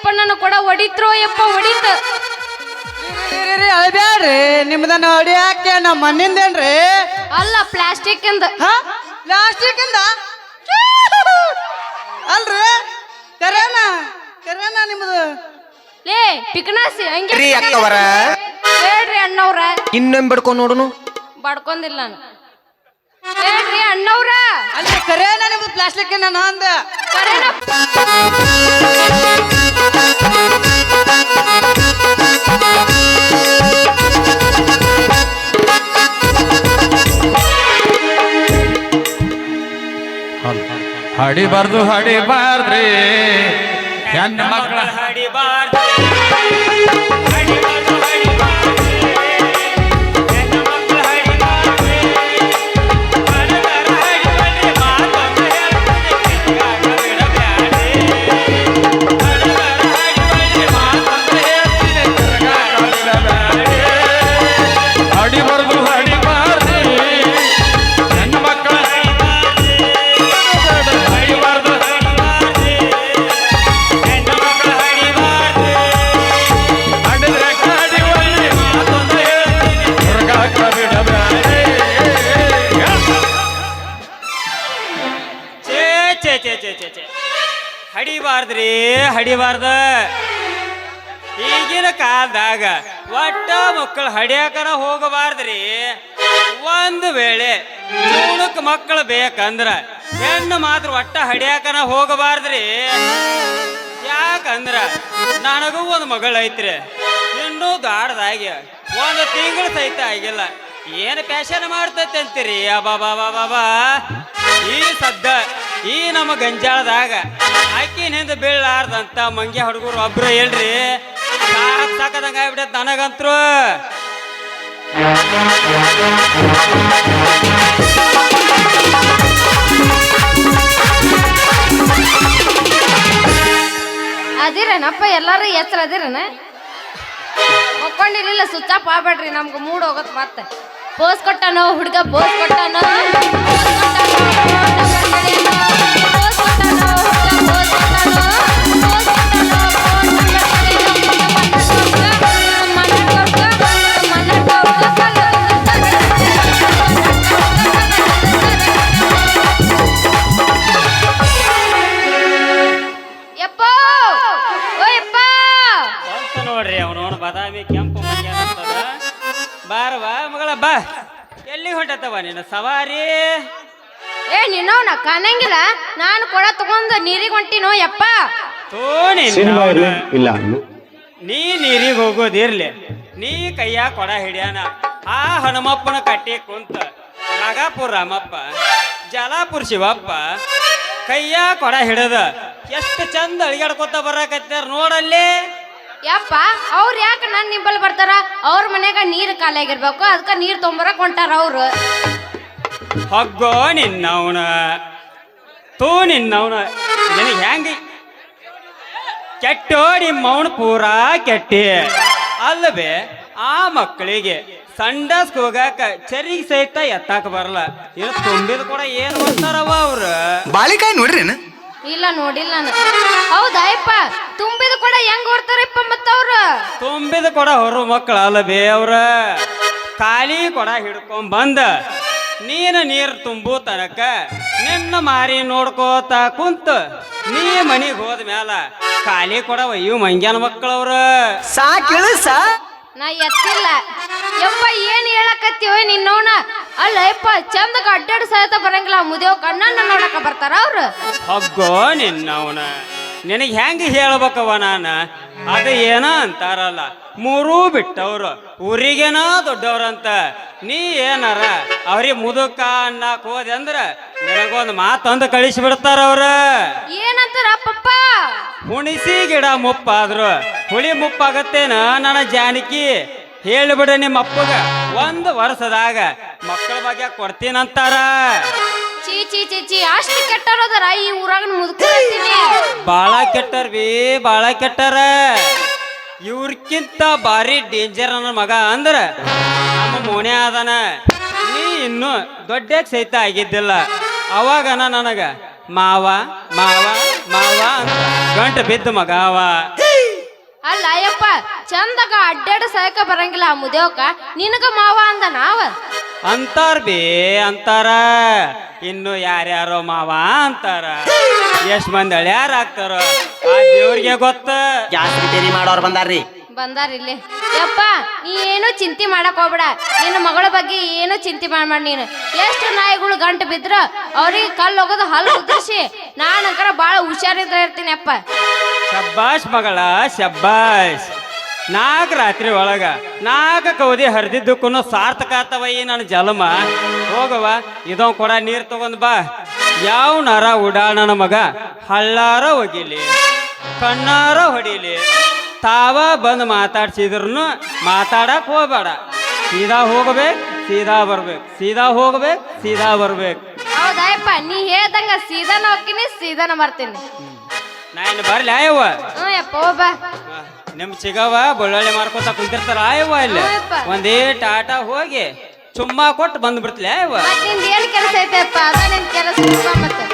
ಯಪ್ಪ ನನ್ನ ಕೊಡ ಹೊಡಿತ್ರೋ ಯಪ್ಪ ಹೊಡಿತ. ಅಳ್ಬ್ಯಾಡ್ರಿ ನಿಮ್ದನ್ನ ಹೊಡಿಯಾಕೆ ನಮ್ಮ ಮಣ್ಣಿಂದೇನ್ರಿ ಅಲ್ಲ ಪ್ಲಾಸ್ಟಿಕ್ ಇಂದ. ಹಾ? ಪ್ಲಾಸ್ಟಿಕ್ ಇಂದ? ಅಲ್ರಿ. ಕರೇನ ಕರೇನ ನಿಮ್ದು. ಲೇ ಪಿಕ್ನಾಸಿ ಹಂಗೆ ರೀ ಅಕ್ಕವರ ಹೇಳ್ರಿ ಅಣ್ಣವ್ರ. ಇನ್ನೊಮ್ಮೆ ಬಿಡ್ಕೊಂಡು ನೋಡುನು. ಬಡ್ಕೊಂದಿಲ್ಲ ನಾನು. ಹೇಳ್ರಿ ಅಣ್ಣವ್ರ. ಅಲ್ಲಿ ಕರೇನ ನಿಮ್ದು ಪ್ಲಾಸ್ಟಿಕ್ ಇಂದ ಅಂದ. ಕರೇನಪ್ಪ ಹಡಿಬಾರ್ದು ಹಡಿಬಾರ್ದ್ರಿ ಹೆಣ್ಣು ಮಕ್ಕಳ ಹಡಿಬಾರ್ದು ಕಾಲದಾಗ ಒಟ್ಟ ಮಕ್ಕಳು ಹಡಿಯಾಕರ ಹೋಗಬಾರ್ದ್ರಿ. ಒಂದು ವೇಳೆ ಜೂಣಕ್ಕೆ ಮಕ್ಕಳು ಬೇಕಂದ್ರ ಹೆಣ್ಣು ಮಾತ್ರ ಒಟ್ಟ ಹಡಿಯಾಕನ ಹೋಗಬಾರ್ದ್ರಿ. ಯಾಕಂದ್ರ ನನಗೂ ಒಂದು ಮಗಳೈತ್ರಿ ಇನ್ನೂ ದಾಡ್ದಾಗಿ ಒಂದು ತಿಂಗಳು ಸಹಿತ ಆಗಿಲ್ಲ. ಏನು ಪ್ಯಾಶನ್ ಮಾಡ್ತೈತೆ ಅಂತೀರಿ? ಬಾಬಾ ಬಾಬಾ ಈ ಸದ್ದ ಈ ನಮ್ಮ ಗಂಜಾಳದಾಗ ಅಕ್ಕಿನಿಂದ ಬೀಳಾರ್ದಂತ ಮಂಗ್ಯ ಹುಡುಗರು ಒಬ್ರು ಹೇಳ್ರಿ ಸಾಕ್ ಸಾಕದಂಗ ಆಗ್ಬಿಟ್ಟೈತೆ ನನಗಂತ್ರು. ಅದಿರೇನಪ್ಪ ಎಲ್ಲಾರು ಎತ್ತರ ಅದಿರೇನ? ಒಪ್ಕೊಂಡಿರ್ಲಿಲ್ಲ ಸುತ್ತ ಆಗ್ಬೇಡ್ರಿ ನಮ್ಗೆ ಮೂಡ್ ಹೋಗತ್ ಮತ್ತೆ. ಪೋಸ್ ಕೊಟ್ಟಾನೋ ಹುಡುಗ ಪೋಸ್ ಕೊಟ್ಟಾನೋ, ನಿನ್ನ ಸವಾರಿ. ಏ ನಿನ್ನವನ ಕಾಣಂಗಿಲ್ಲ ನಾನು ಕೊಡ ತಗೊಂಡು ನೀರಿಗೆ ಹೊಂಟಿನೋ ಯಪ್ಪ? ತೋ ನಿನ್ನ ಇಲ್ಲ ನೀ ನೀರಿಗೆ ಹೋಗೋದಿರ್ಲಿ. ನೀ ಕೈಯ ಕೊಡ ಹಿಡಿಯಾನ. ಆ ಹನುಮಪ್ಪನ ಕಟ್ಟಿ ಕುಂತ ನಾಗಾಪುರ ರಾಮಪ್ಪ ಜಲಾಪುರ ಶಿವಪ್ಪ ಕೈಯ ಕೊಡ ಹಿಡದ. ಎಷ್ಟು ಚಂದ ಅಳಿಗಾಡ್ಕೊತ ಬರಾಕತ್ತಾರ ನೋಡಲ್ಲಿ. ಯಪ್ಪ ಅವ್ರು ಯಾಕೆ ನನ್ನ ನಿಂಬಲ್ ಬರ್ತಾರ? ಅವ್ರ ಮನ್ಯಾಗ ನೀರು ಖಾಲಿಯಾಗಿರ್ಬೇಕು ಅದಕ್ಕೆ ನೀರು ತೊಂಬರಕ್ ಹೊಂಟಾರ ಅವರು. ಹಗ್ಗೋ ನಿನ್ನವನ ತೂ ನಿನ್ನವನ ನನಗೆ ಹೆಂಗೆ ಕೆಟ್ಟೋ ನಿಮ್ಮವನ ಪೂರಾ ಕೆಟ್ಟಿ. ಅಲ್ಲವೇ ಆ ಮಕ್ಕಳಿಗೆ ಸಂಡಸ್ಗೆ ಹೋಗಾಕ ಚರಿಗೆ ಸಹಿತ ಎತ್ತಾಕ ಬರಲ್ಲ. ಇದು ತುಂಬಿದ ಕೂಡ ಏನು ಅಂತಾರವ ಅವ್ರು? ಬಾಳಿಕಾಯಿ ನೋಡ್ರೇನು ಇಲ್ಲ ನೋಡಿಲ್ಲ ನಾನು. ಹೌದಾ ಯಪ್ಪ ತುಂಬಿದ ಕೊಡ ಹೆಂಗ್ ಓಡ್ತಾರಪ್ಪ ಮತ್ತವ್ರ ಅವ್ರು? ತುಂಬಿದ ಕೊಡ ಹೊರ ಮಕ್ಕಳ ಅಲ್ಲ ಬೇ ಅವ್ರ? ಖಾಲಿ ಕೊಡ ಹಿಡ್ಕೊಂಡ್ ಬಂದ. ನೀನು ನೀರು ತುಂಬು ತನಕ ನಿನ್ನ ಮಾರಿ ನೋಡ್ಕೋತ ಕುಂತ ನೀ ಮನಿಗೆ ಹೋದ ಮ್ಯಾಲ ಖಾಲಿ ಕೊಡ ಅಯ್ಯೋ ಮಂಗ್ಯಾನ ಮಕ್ಕಳವ್ರ. ಸಾಕಿಳು ಸಾ. ನಾ ಎತ್ತಿಲ್ಲ. ಯಪ್ಪ, ಏನ್ ಹೇಳಕತ್ತೀವ ನಿನ್ನವನ? ಅಲ್ಲ, ಯಪ್ಪ ಚಂದಗ ಅಡ್ಡಾಡ ಸಹಿತ ಬರಂಗಿಲ್ಲ. ಮುದಿಯೋ ಕಣ್ಣನ್ನ ನೋಡಕ ಬರ್ತಾರ ಅವ್ರು? ಹಗ್ಗೋ ನಿನ್ನವನ. ನಿನಗೆ ಹೆಂಗ ಹೇಳ್ಬೇಕವ ನಾನ? ಅದು ಏನ ಅಂತಾರಲ್ಲ. ಮೂರೂ ಬಿಟ್ಟವ್ರು. ಊರಿಗೇನ ದೊಡ್ಡವ್ರಂತ. ನೀ ಏನಾರ ಅವ್ರಿಗೆ ಮುದುಕ ಅನ್ನಕ್ ಹೋದೆ ಅಂದ್ರ ನಿನಗೊಂದು ಮಾತಂದು ಕಳಿಸಿ ಬಿಡ್ತಾರ ಅವ್ರ. ಏನಂತಾರ ಪಪ್ಪ? ಹುಣಿಸಿ ಗಿಡ ಮುಪ್ಪಾದ್ರು. ಹುಳಿ ಮುಪ್ಪಾಗತ್ತೇನ ನನ್ನ ಜಾನಕಿ? ಹೇಳಿಬಿಡ ನಿಮ್ಮ ಅಪ್ಪಗ. ಒಂದು ವರ್ಷದಾಗ ಮಕ್ಕಳ ಬಗ್ಗೆ ಕೊಡ್ತೀನಂತಾರ. ಚೀ ಚೀ ಚೀ ಚೀ ಅಷ್ಟು ಕೆಟ್ಟರೋದಾರ ಈ ಊರಾಗ ಮುದುಕ ಬಾಳ ಕೆಟ್ಟರ್ ಬಿ ಬಾಳ ಕೆಟ್ಟಾರ. ಇವ್ರಕ್ಕಿಂತ ಭಾರಿ ಡೇಂಜರ್ ಅನ್ನೋ ಮಗ ಅಂದ್ರ ನಮ್ಮ ಮೋನೆ ಆದನ. ನೀ ಇನ್ನು ದೊಡ್ಡ ಸಹಿತ ಆಗಿದ್ದಿಲ್ಲ. ಅವಾಗನ ನನಗ, ಮಾವ ಮಾವ ಮಾವ ಅಂತ ಗಂಟು ಬಿದ್ದು ಮಗ ಅವ. ಅಲ್ಲ ಅಯ್ಯಪ್ಪ ಚಂದಾಗ ಅಡ್ಡಾಡ ಸಹಕ ಬರಂಗಿಲ್ಲ ಆ ಮುದೇವಕ. ನಿನಗ ಮಾವ ಅಂದ ನಾವ? ಅಂತಾರ ಬೇ ಅಂತಾರ. ಇನ್ನು ಯಾರ್ಯಾರೋ ಮಾವ ಅಂತಾರ. ಎಷ್ಟ್ ಮಂದಿ ಅಳ್ಯಾರ ಆಗ್ತಾರ ಆ ದೇವ್ರಿಗೆ ಗೊತ್ತ. ಜಾಸ್ತಿ ತೇರಿ ಮಾಡೋರ್ ಬಂದಾರ್ರಿ. ಬಂದಾರ ಇಲ್ಲಿ. ಯಪ್ಪ ನೀ ಏನು ಚಿಂತೆ ಮಾಡಕ್ ಹೋಗ್ಬೇಡ. ನಿನ್ನ ಮಗಳ ಬಗ್ಗೆ ಏನು ಚಿಂತೆ ಮಾಡ್ಬೇಡ ನೀನು. ಎಷ್ಟು ನಾಯಿಗಳು ಗಂಟು ಬಿದ್ರ ಅವ್ರಿಗೆ ಕಲ್ಲು ಹೋಗೋದು ಹಲ್ಲು ಉದ್ರಿಸಿ ನಾನಂಕರ ಭಾಳ ಹುಷಾರಿದ್ರ ಇರ್ತೀನಿ ಅಪ್ಪ. ಶಬ್ಬಾಷ್ ಮಗಳ, ಶಬ್ಬಾಷ್. ನಾಲ್ಕು ರಾತ್ರಿ ಒಳಗ ನಾಲ್ಕು ಕವದಿ ಹರಿದಿದ್ದಕ್ಕೂ ಸಾರ್ಥಕ ಆತವ ಈ ನನ್ನ ಜಲಮ. ಹೋಗವ ಇದೊಂದು ಕೊಡ ನೀರು ತಗೊಂಡ್ ಬಾ. ಯಾವ ನರ ಉಡಾಣನ ಮಗ? ಹಳ್ಳಾರ ಒಗಿಲಿ, ಕಣ್ಣಾರ ಹೊಡಿಲಿ. ತಾವ ಬಂದು ಮಾತಾಡ್ಸಿದ್ರು ಮಾತಾಡಕ್ ಹೋಗ್ಬೇಡ. ಸೀದಾ ಹೋಗ್ಬೇಕು, ಸೀದಾ ಬರ್ಬೇಕು. ಸೀದಾ ಹೋಗ್ಬೇಕು, ಸೀದಾ ಬರ್ಬೇಕು. ಹೌದಾಯಪ್ಪ ನೀ ಹೇಳ್ದಂಗ ಸೀದಾನ ಹೋಗ್ತೀನಿ ಸೀದಾನ ಬರ್ತೀನಿ. ನಾನು ಬರ್ಲಿ ಆಯವ್ವ. ಹ್ಞೂ ಯಪ್ಪ ಹೋಗ್ಬಾ ನಿಮ್ ಚಿಗವ ಬಳ್ಳೊಳ್ಳೆ ಮಾರ್ಕೋತ ಕುಂತಿರ್ತಾರ ಆಯವ್ವ ಇಲ್ಲಿ. ಒಂದೇ ಟಾಟಾ ಹೋಗಿ ಚುಮ್ಮಾ ಕೊಟ್ಟು ಬಂದು ಬಿಡ್ತಲೆ ಆಯವ್ವ ನಿಂದ ಏನ್ ಕೆಲಸ ಐತೆಪ್ಪ ಅದ ನಿನ್ ಕೆಲಸ ಮತ್ತೆ.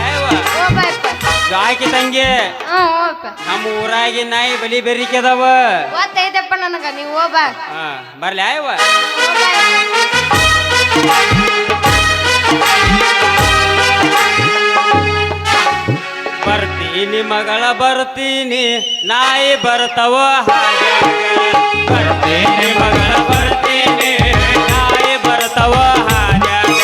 ಆಯವ್ವ. ಹೋಗ್ಬಾ ಯಪ್ಪ. ಜಾಕಿ ತಂಗಿ ಹ್ಞೂ ಹೋಗಪ್ಪ ನಮ್ಮ ಊರಾಗಿ ನಾಯಿ ಬಲಿ ಬೆರಿಕೆ ಅದಾವ. ಗೊತ್ತೈತಪ್ಪ ನನಗ ನೀವು ಹೋಗ್ಬಾ ಹಾ ಬರ್ಲಿ ಆಯವ್ವ. ಹೋಗ್ಬಾ ಬರ್ತೀನಿ ಮಗಳ ಬರ್ತೀನಿ ನಾಯಿ ಬರ್ತಾವ ಹಾದ್ಯಾಗ ಬರ್ತೀನಿ ಮಗಳ ಬರ್ತೀನಿ ನಾಯಿ ಬರ್ತಾವ ಹಾದ್ಯಾಗ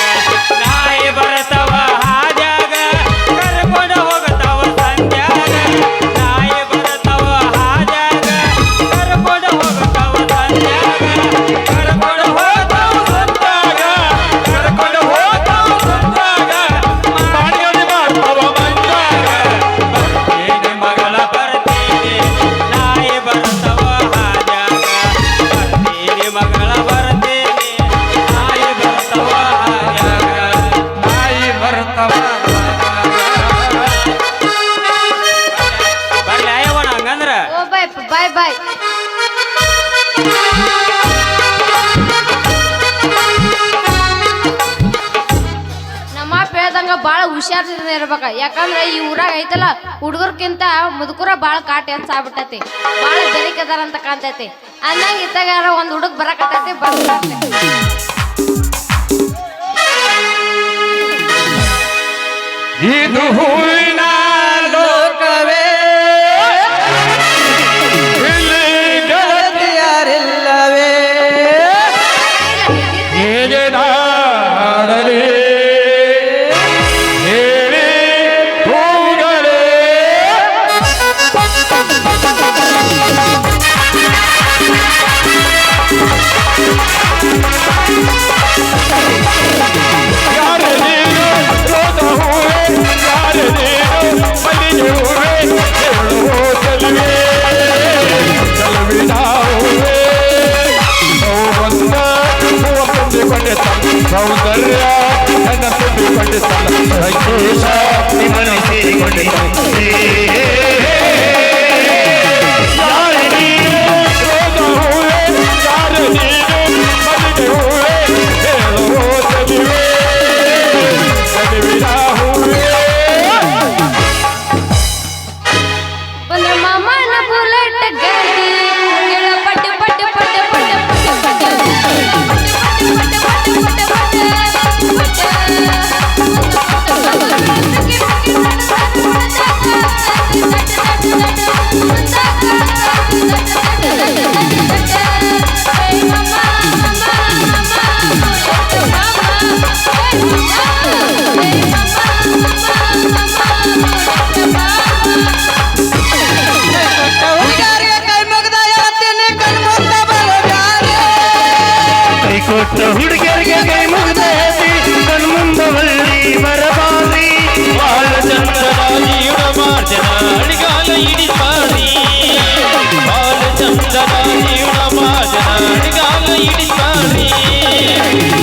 ಭಾಳ ಕಾಟ ಬಹಳ ಭಾಳ ಬೆರಿಕದಾರ ಅಂತ ಕಾಣ್ತೈತಿ. ಅಂದಂಗ ಇತ್ತಾಗ ಯಾರೋ ಒಂದ್ ಹುಡುಗ ಬರಕತ್ತೈತಿ ಬರ್ತಾರೆ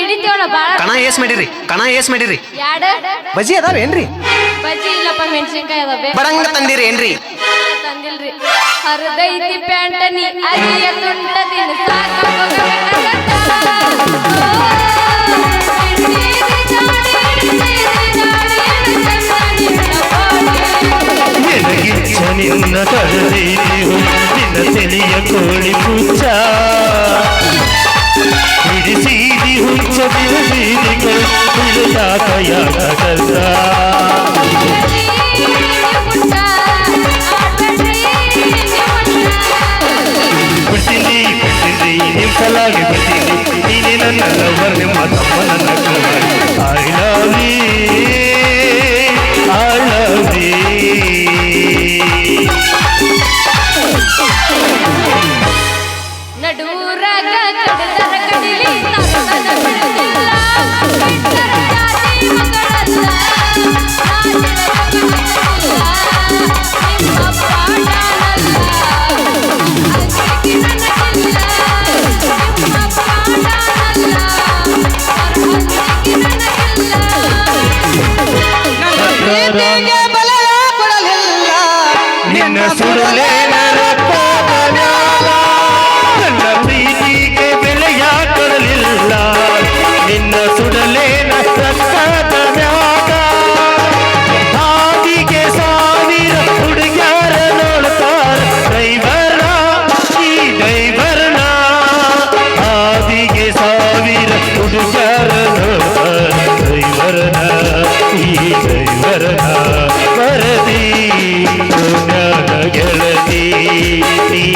ಹಾ ಹಿಡಿತೇವಲ್ಲ ಬಾಳ ಕಣ ಏಸ್ ಮಾಡಿರಿ ಕಣ ಏಸ್ ಮಾಡಿರಿ. ಯಾಡ? ಬಜಿ ಅದಾವೇನ್ರಿ ಬಜ್ಜಿ ಇಲ್ಲಪ್ಪ ಮೆಣಸಿನ್ಕಾಯಿ ಅದ ಬೇಕು ಬಡಂಗ ತಂದಿರಿ ಏನ್ರಿ? ತಂದಿಲ್ರಿ. ಹರಿದೈತಿ ಪ್ಯಾಂಟ ನೀ ಅರಿಯ ನಿನಗಿಚ್ಚ ನಿನ್ನ ಕರೆದೀರು ನಿನ್ನ ತಿಳಿಯ ಕೋಳಿ ಬಿಡುತ್ತಾಕ ಯಾಕ ಕಲ್ತ ಬಿಡ್ತೀನಿ ಬಿಡ್ತೀನಿ ನಿಮ್ ಸಲಾಗಿ ಬಿಡ್ತೀನಿ ನೀನೆ ನನ್ನ ಲವರ್ ನಿಮ್ಮ ತಮ್ಮ ನನ್ನ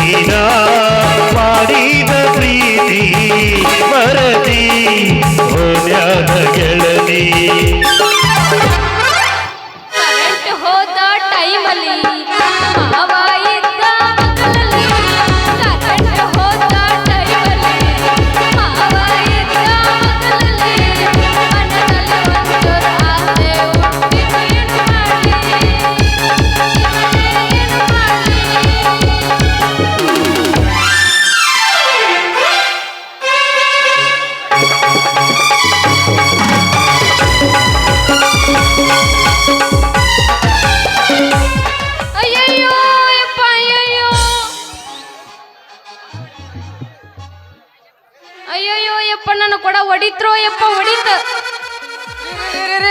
ನೀನ ಮಾಡಿದ ಪ್ರೀತಿ ವರದಿ ಪುಣ್ಯದ ಗೆಳತಿ. ಕರೆಂಟ್ ಹೋದ ಟೈಮಲ್ಲಿ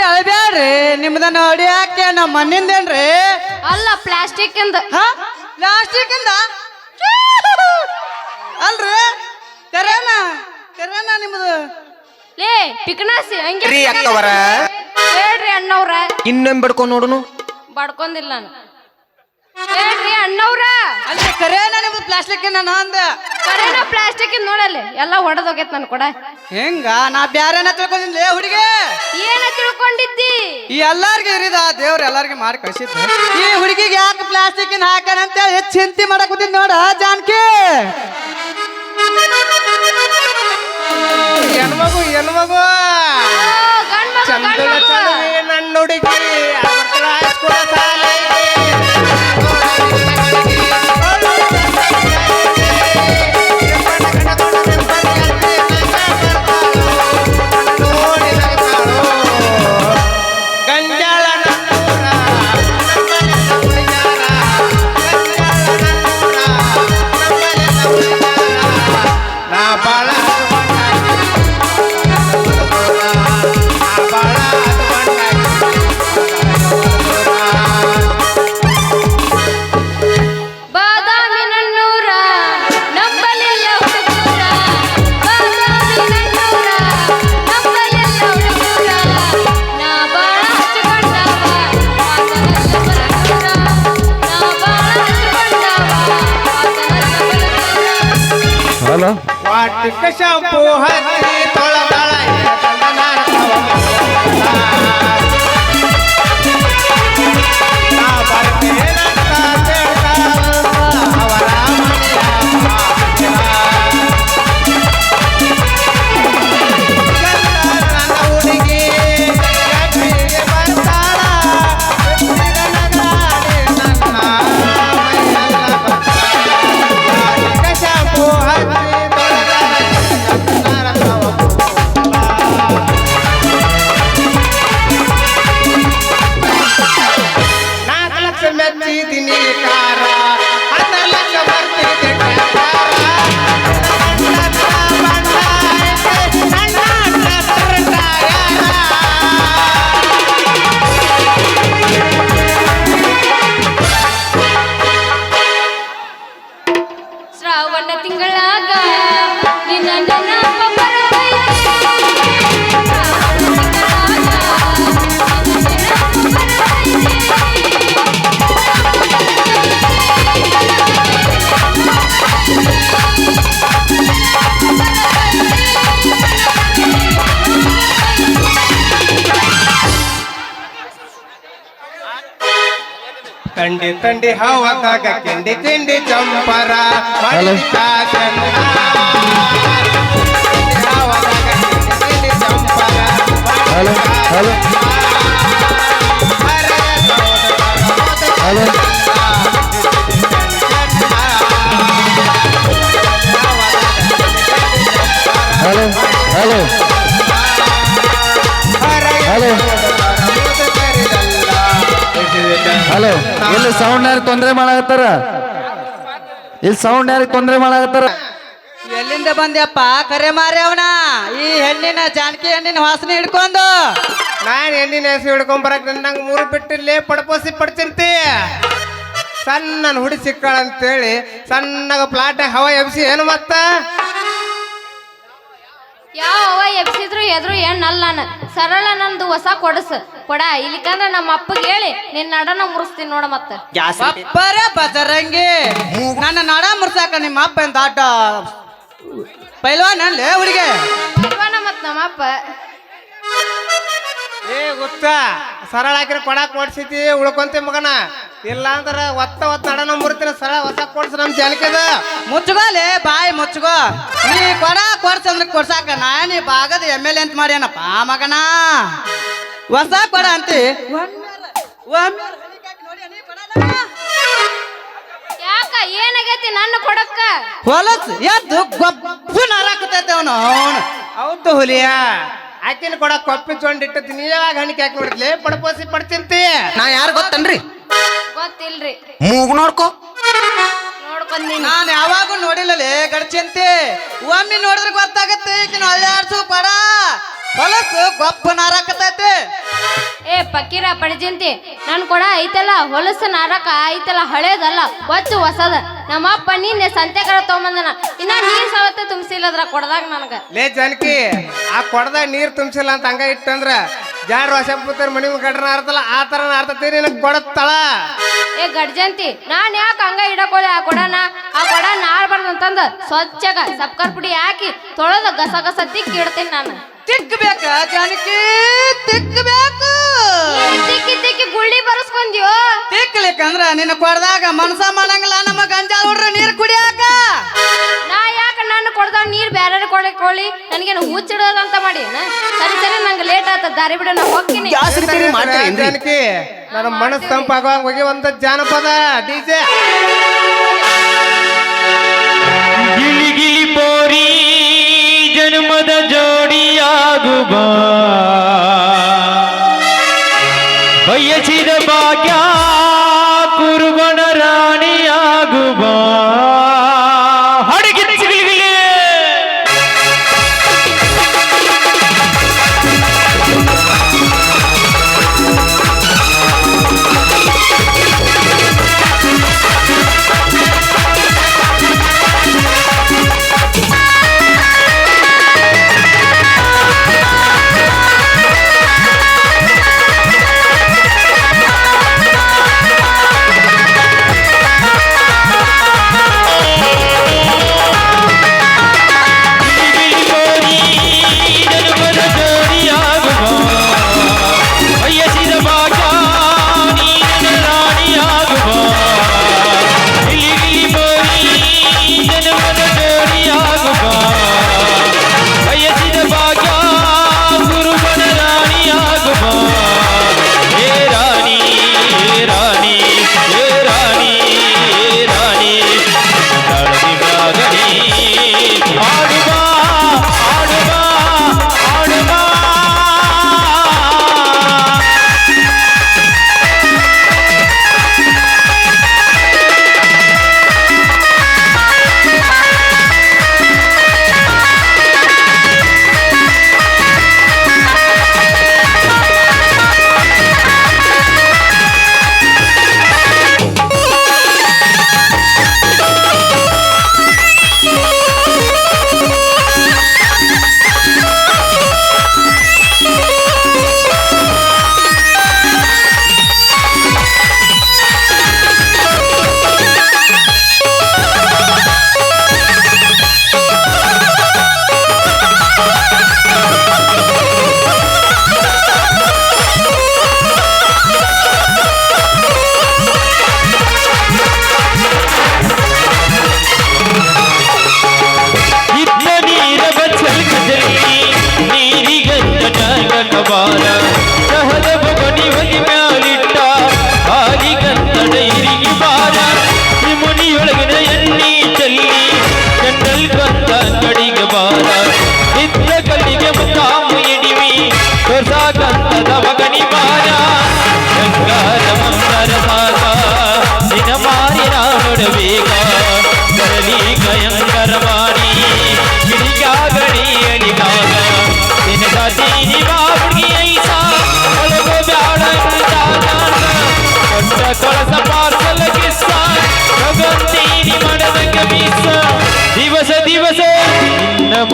ಅಳ್ಬ್ಯಾಡ್ರಿ. ನಿಮ್ದ ನೋಡಿ ಯಾಕೆ ನಮ್ಮ ಮಣ್ಣಿಂದೇನ್ರಿ ಅಲ್ಲ ಪ್ಲಾಸ್ಟಿಕ್ ಇಂದ ಹಾ? ಪ್ಲಾಸ್ಟಿಕ್ ಇಂದ ಅಲ್ರಿ. ಕರೇನ ಕರೇನ ನಿಮ್ದು. ಲೇ ಪಿಕ್ನಾಸಿ ಹಂಗೆ ರೀ ಅಕ್ಕವರ ಹೇಳ್ರಿ ಅಣ್ಣವ್ರ. ಇನ್ನೊಮ್ಮೆ ಬಿಡ್ಕೊಂಡ್ ನೋಡುನು? ಬಡ್ಕೊಂದಿಲ್ಲ ನಾನು. ಹೇಳ್ರಿ ಅಣ್ಣವ್ರ? ಅಲ್ಲಿ ಕರೇನ ನಿಮ್ದು ಪ್ಲಾಸ್ಟಿಕ್ ನಾನು ಅಂದ? ಕರೆನ ಪ್ಲಾಸ್ಟಿಕ್ ನೋಡಲ್ಲಿ? ಎಲ್ಲ ಹೊಡೆದೋಗೈತ್ ನನ್ ಕೊಡ. ಹೆಂಗ? ನಾ ಬ್ಯಾರೇನ ತಿಳ್ಕೊಂಡಿದ್ದೆ ಹುಡುಗಿ? ಏನ ತಿಳ್ಕೊಂಡಿದ್ದಿ? ಈ ಎಲ್ಲಾರ್ಗೆ ಇರಿದ ದೇವ್ರ ಎಲ್ಲಾರ್ಗೆ ಮಾಡಿ ಕಳ್ಸಿದ್ದ. ಈ ಹುಡುಗಿಗೆ ಯಾಕೆ ಪ್ಲಾಸ್ಟಿಕ್ ಹಾಕಣ ಅಂತ ಹೇಳಿ ಚಿಂತೆ ಮಾಡಕ್ ಕೂತಿದ್ ನೋಡ ಜಾನ್ಕಿ? ಹೆಣ್ಮಗು ಹೆಣ್ಮಗು ಗಂಡ್ ಮಗು. ನನ್ನ ಹುಡುಗಿ ಗಂಜಾಳ ತಂಡಿ ತಂಡಿ ಹವದಾಗ ಕಿಂಡಿ ಕಿಂಡಿ ಚಂಪರ ಮಡಿತ ಚೆನ್ನ. ತಂಡಿ ಹವದಾಗ ಕಿಂಡಿ ಕಿಂಡಿ ಚಂಪರ ಮಡಿತ ಚೆನ್ನ. ಹರೆಯ ಸೋದರ ಮೋದ ಹಲೋ ಹಲೋ ಹಲೋ ಹಲೋ ಇಲ್ಲಿ ಸೌಂಡ್ ಯಾರಿಗೆ ತೊಂದರೆ ಮಾಡಾಕತ್ತಾರ? ಇಲ್ಲಿ ಸೌಂಡ್ ಯಾರಿಗೆ ತೊಂದರೆ ಮಾಡಾಕತ್ತಾರ? ಎಲ್ಲಿಂದ ಬಂದ್ಯಪ್ಪ? ಕರೆ ಮಾರಿ ಅವನ. ಈ ಹೆಣ್ಣಿನ ಜಾನಕಿ ಹೆಣ್ಣಿನ ವಾಸನೆ ಹಿಡ್ಕೊಂಡು. ನಾನು ಹೆಣ್ಣಿನ ಹೆಸರು ಹಿಡ್ಕೊಂಡ್ ಬರಕ್ ನಂಗೆ ಮೂರು ಬಿಟ್ಟಿರ್ಲಿ ಪಡಪೋಸಿ ಪಡ್ತಿರ್ತಿ. ಸಣ್ಣ ಹುಡಿ ಸಿಕ್ಕಾಳ ಅಂತೇಳಿ ಸಣ್ಣಗ ಪ್ಲಾಟ್ ಹವಾ ಎಬ್ಸಿ ಏನು ಮತ್ತ? ಯಾವ ಎಬ್ಸಿದ್ರು ಎದ್ರು ಏನ್ ಅಲ್ಲ ನಾನು. ಸರಳ ನಂದು ಹೊಸ ಕೊಡಸ. ಕೊಡ ಇಲ್ಲಿಕಂದ್ರೆ ನಮ್ಮ ಅಪ್ಪಗೆ ಹೇಳಿ ನಿನ್ನ ನಡನ ಮುರಿಸ್ತೀನಿ ನೋಡ ಮತ್ತ. ಅಪ್ಪರ ಬಜರಂಗಿ. ನನ್ನ ನಡ ಮುರ್ಸಾಕ ನಿಮ್ಮ ಅಪ್ಪ ಅಂತ ಆಟ? ಪೈಲ್ವಾನಲ್ಲೇ ಹುಡುಗಿ? ಪೈಲ್ವಾನ ಮತ್ತೆ ನಮ್ಮ ಅಪ್ಪ. ಏ ಗೊತ್ತ ಸರಳ ಹಾಕಿರ ಕೊಡಾಕ್ ಕೊಡ್ಸಿತಿ ಉಳ್ಕೊಂತಿ ಮಗನ. ಇಲ್ಲ ಅಂದ್ರ ಒತ್ತ ಒತ್ತ ನಡನ ಮುರಿತಿನ ಸರಳ ಹೊಸ ಕೊಡ್ಸ ನಮ್ ಜನಕದ. ಮುಚ್ಚಗೋಲೆ ಬಾಯಿ ಮುಚ್ಚಗೋ. ನೀ ಕೊಡ ಕೊಡ್ಸ ಅಂದ್ರೆ ಕೊಡ್ಸಾಕ ನಾ ನೀ ಭಾಗದ ಎಂ ಎಲ್ ಎ ಅಂತ ಮಾಡ್ಯಾನಪ್ಪ ಮಗನ. ಹೊಸ ಕೊಡ ಅಂತಿ. ಯಾಕ ಏನಾಗೈತಿ ನನ್ನ ಕೊಡಕ್ಕ? ಹೊಲಸ್ ಎದ್ದು ಗೊಬ್ಬು ನಾರಾಕತೈತೆ ಅವನು ಅವನು. ಹೌದು ಹುಲಿಯ. ಆಕಿನ ಕೊಡ ಕೊಪ್ಪಿ ಚೊಂಡಿಟ್ಟು ನೀ ಯಾವಾಗ ಹಣಿಕೆ ಹಾಕಿ ನೋಡಿದ್ಲಿ? ಪಡಪೋಸಿ ಪಡ್ತಿಂತಿ ನಾ ಯಾರು ಗೊತ್ತನ್ರಿ? ಗೊತ್ತಿಲ್ರಿ. ಮೂಗ್ ನೋಡ್ಕೋ. ನೋಡ್ಕೊಂದಿನಿ ನಾನು. ಯಾವಾಗೂ ನೋಡಿಲ್ಲಲೇ ಗಡ್ಚಂತಿ ಒಮ್ಮೆ ನೋಡಿದ್ರೆ ಗೊತ್ತಾಗತ್ತೆ ಈಕಿನ ಅಳ್ಳಾಡ್ಸು ಪಡ. ಹೊಲಸು ಗೊಬ್ಬ ನಾರಾಕತೈತೆ ಏ ಪಕ್ಕೀರ ಪಡಜಿಂತಿ ನನ್ ಕೊಡ ಐತಲ್ಲ ಹೊಲಸು ನಾರಕ ಐತಲ್ಲ ಹಳೇದಲ್ಲ ಒಚ್ಚು ಹೊಸದ. ನಮ್ಮಪ್ಪ ನಿನ್ನೆ ಕಡೆ ತಗೊಂಬಂದನ. ಇನ್ನ ನೀರ್ ಸವತ್ತೆ ತುಂಬಿಸಿಲ್ಲ ಅದ್ರ ಕೊಡದಾಗ ನನಗ. ಲೇ ಜಾನಕಿ ಆ ಕೊಡದಾಗ ನೀರ್ ತುಂಬಿಸಿಲ್ಲ ಅಂತ ಹಂಗ ಇಟ್ಟಂದ್ರ ಜಾಡ್ ವಾಸಪ್ಪುತ್ತರ ಮನಿ ಗಡ್ರನ ಆರ್ತಲ್ಲ ಆ ತರ ಆರ್ತತಿ ನಿನಗ್ ಕೊಡತ್ತಳ ಏ ಗಡ್ಜಂತಿ ನಾನ್ ಯಾಕ ಹಂಗ ಇಡಕೊಳ್ಳಿ ಆ ಕೊಡನ? ಆ ಕೊಡ ನಾಳ್ಬಾರ್ದು ಅಂತಂದ ಸ್ವಚ್ಛಗ ಸಬ್ಕರ್ ಪುಡಿ ಹಾಕಿ ತೊಳೆದ ಗಸ ಗಸ ತಿಕ್ಕಿ ಇಡ್ತೀನಿ ನಾನು. ತಿಕ್ಕಬೇಕ ಜಾನಕಿ ತಿಕ್ಕಬೇಕು ತಿಕ್ಕಿ ತಿಕ್ಕಿ ಗುಳ್ಳಿ ಬರಸ್ಕೊಂದ್ಯೋ? ತಿಕ್ಕಲಿಕ್ಕಂದ್ರ ನಿನ್ನ ಕೊಡದಾಗ ಮನಸ ಮಾಡಂಗಿಲ್ಲ ನಮ್ಮ ಗಂಜಾ ಹುಡ್ರ ನೀರ್ ಕುಡಿಯಾಕ. ನಾ ಯಾಕ ನಾನು ಕೊಡ್ದಾಗ ನೀರ್ ಬ್ಯಾರೆ ಕೊಡಕ್ ಕೊಳಿ ನನಗೇನು ಹುಚ್ಚಿಡೋದಂತ ಮಾಡಿ ಸರಿ ಸರಿ ನಂಗೆ ಲೇಟ್ ಆತ ದಾರಿ ಬಿಡ ನಾ ಹೋಗ್ತೀನಿ. ಜಾನಕಿ ನನ್ನ ಮನಸ್ಸು ತಂಪಾಗುವಂಗ ಹೋಗಿ ಒಂದು ಜಾನಪದ ಡಿಜೆ ಗಿಲಿ ಗಿಲಿ ಪೋರಿ ಜನ್ಮದ আগবা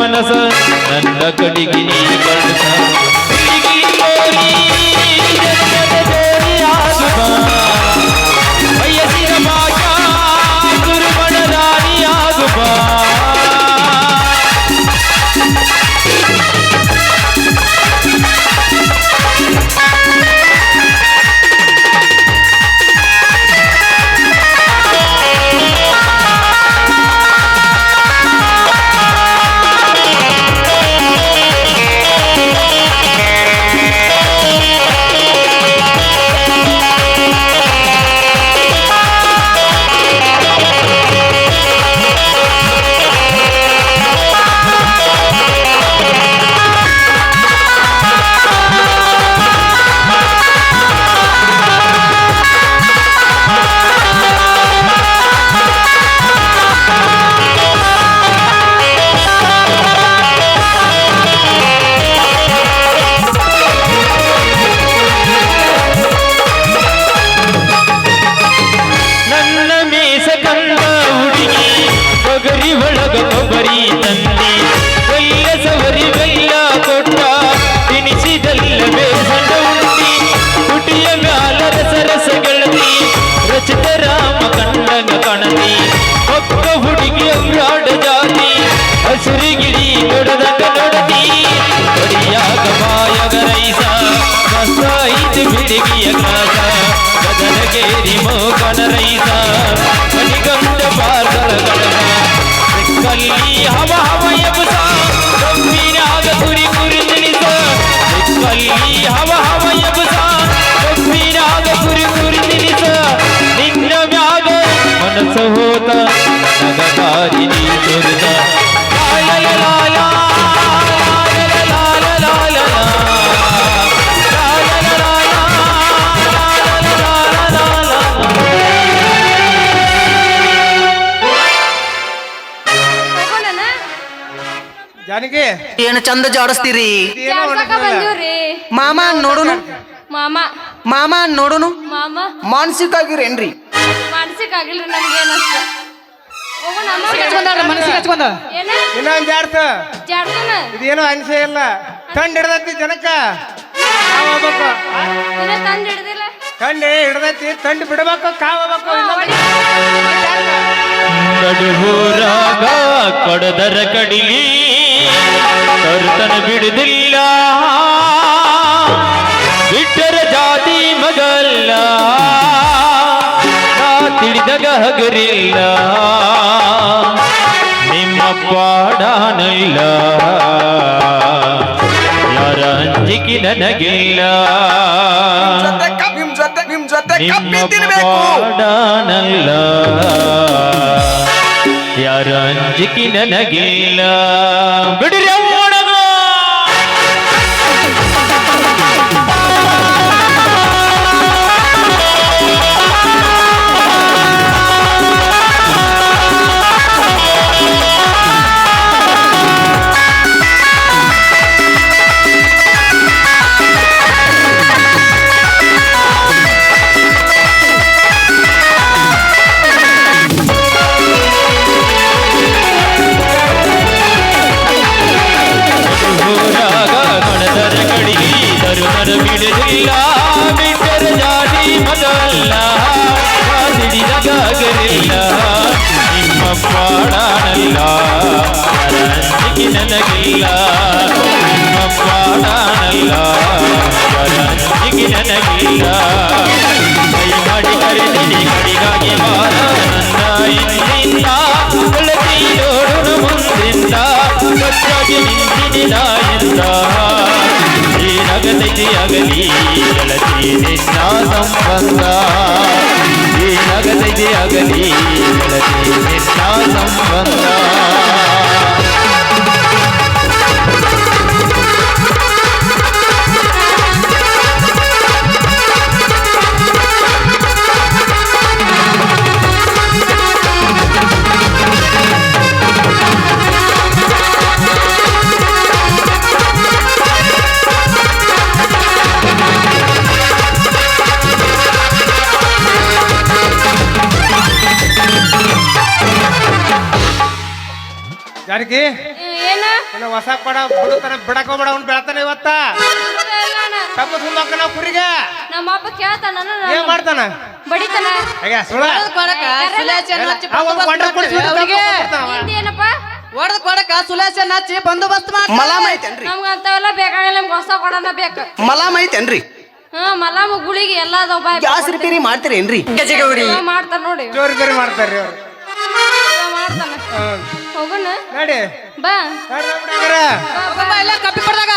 ಮನಸ ನನ್ನ ಕಡೆಗೆ ನೀ ಕಳ್ಸ ರೈಸ ಮಣಿಗಂಡ ಗಡಗ ಕಲ್ಲಿ ಹವ ಹವ ಎಬಸ ಗಂಭೀರಾಗ ಕುರಿ ಕುರಿ ಹವ ಹವ ಕುರಿ ಕುರಿ ನಿನ್ನ ಹೋತ ನಗಕಾರಿ ನೀ ತೋರಿದ. ಜಾನಕಿ? ಏನು ಚಂದ ಜೋಡಿಸ್ತೀರಿ? ಮಾಮ ನೋಡುನು? ಮಾಮ. ಮಾಮ ನೋಡುನು? ಮಾಮ. ಮಾನಸಿಕ ಆಗಿರೇನ್ರಿ ಮಾನಸಿಕ ಆಗಿಲ್ರಿ ನಮ್ಗೆ ಏನಷ್ಟ ಇನ್ನೊಂದ್ ಇದೇನೋ ಅನ್ಸೇ ಇಲ್ಲ. ತಂಡ ಹಿಡ್ದತಿ ಜನಕ್ಕ ಹಿಡ್ದತಿ ತಂಡ್ ಹಿಡ್ದೈತಿ ಕಂಡು ಬಿಡ್ಬೇಕು ಕಾವ್ ನಡುಹೂರಾಗ ಕೊಡದರ ಕಡಿಲಿ ತರ್ತನ ಬಿಡುದಿಲ್ಲ. ಬಿಟ್ಟರ ಜಾತಿ ಮಗಲ್ಲ. ತಿಳಿದಾಗ ಹಗರಿಲ್ಲ. ನಿಮ್ಮ ಪಾಡಾನಲ್ಲ. ಯಾರ ಅಂಜಿಕಿ ನನಗಿಲ್ಲ. ಜೊತೆ ನಿಮ್ ಜೊತೆ ನಿಮ್ಮ ಪಾಡಾನಲ್ಲ. ಯಾರ ಅಂಜಿಕೆ ನನಗಿಲ್ಲ. ಬಿಡಿರಿ ನಗದೈತಿ ಆಗಲಿ ಗೆಳತಿ ನಿನ್ನ ಸಂಬಂಧ ಈ ನಗದೈತಿ ಆಗಲಿ ಗೆಳತಿ ನಿನ್ನ ಸಂಬಂಧ ಜಾನಕಿ ಏನ? ಇನ್ನ ಹೊಸ ಪಡ ಬಿಡುತ್ತಾನೆ ಬಿಡಕ್ ಬೇಡ ಅವ್ನು ಬೆಳತಾನೆ ಇವತ್ತ. ತಮ್ಮ ಸುಮ್ಮಕ್ಕ ನಾವು ಕುರಿಗೆ. ನಮ್ಮ ಅಪ್ಪ ಕೇಳ್ತಾನ ಏನ್ ಮಾಡ್ತಾನ? ಬಡಿತಾನ. ಹಾಗೆ ಹೊಡ್ದ್ ಕೊಡಕ ಏನಪ್ಪ ಹೊಡೆದ್ ಹಚ್ಚಿ ಬಂದೋಬಸ್ತ್ ಮಲಾಮ್ ಐತೇನ್ರಿ? ನಮ್ಗೆ ಅಂತವೆಲ್ಲ ಬೇಕಾಗಿಲ್ಲ ನಮ್ಗೆ ಹೊಸ ಕೊಡನ ಬೇಕು. ಮಲಾಮ್ ಐತೇನ್ರಿ? ಹಾ ಮಲಾಮ ಗುಳಿಗೆ ಎಲ್ಲ ಅದಾವ ಬಾಯ್ ಗ್ಯಾಸ್ ರಿಪೇರಿ ಮಾಡ್ತೀರೇನ್ರಿ? ಮಾಡ್ತಾರ ನೋಡಿ ಜೋರಿ ಜೋರಿ ಮಾಡ್ತಾರ್ರಿ ಅವ್ರು. ಮಾಡ್ತಾನ. ಹೋಗೋಣ? ಬಾ ಬಾ ಎಲ್ಲ ಕಪ್ಪಿ ಕೊಡ್ದಾಗ.